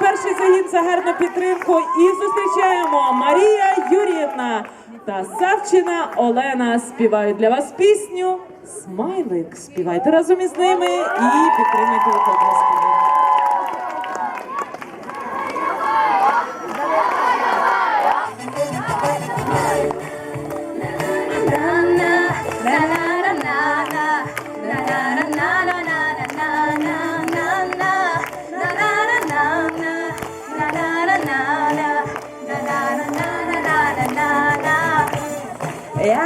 перший загін за гарну підтримку. І зустрічаємо Марія Юріївна та Савчина Олена. Співають для вас пісню. Смайлик. Співайте разом із ними і підтримуйте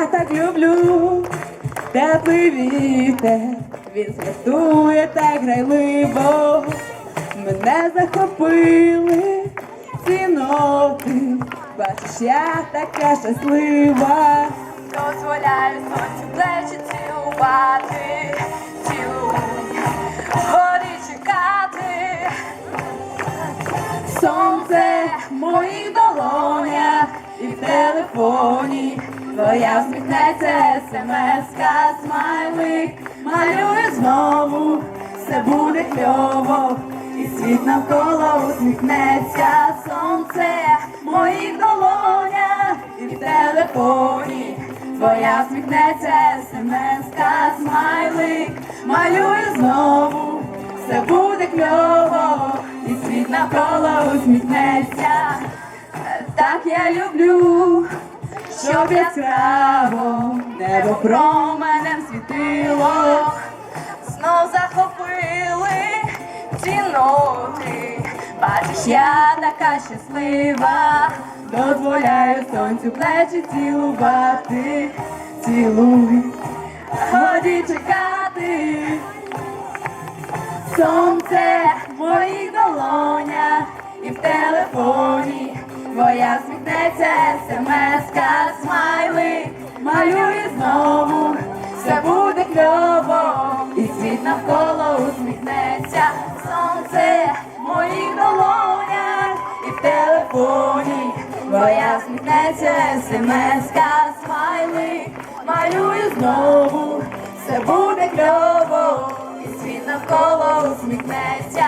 Я так люблю теплий вітер, він свистує так грайливо. Мене захопили ці ноти, бачиш, я така щаслива. Дозволяю сонцю плечі цілувати, горі чекати. Сонце в моїх долонях і в телефоні твоя всміхнеться смс-ка, смайлик, малює знову, все буде кльово, і світ навколо усміхнеться. Сонце моїх долонях і в телефоні. Твоя всміхнеться смс-ка, смайлик, малює знову, все буде кльово, і світ навколо усміхнеться. Так я люблю щоб яскраво небо про мене світило, знов захопили ці ноти. Бачиш, я така щаслива, дозволяю сонцю плечі цілувати, цілуй, ході чекати. Сонце в моїх долонях і в телефоні твоя смітнеться смс-ка, смайлик, малюй знову, все буде кльово, і світ навколо усміхнеться, сонце в моїх долонях і в телефоні, твоя смітнеться смс-ка, смайлик, малюй знову, все буде кльово, і світ навколо усміхнеться.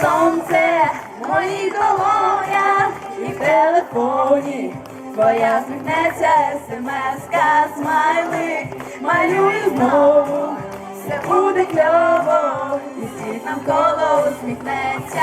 Сонце мої долоня і в телефоні твоя сміхнеться смс-ка, смайлик, малюю знову, все буде кльово, і світ навколо усміхнеться.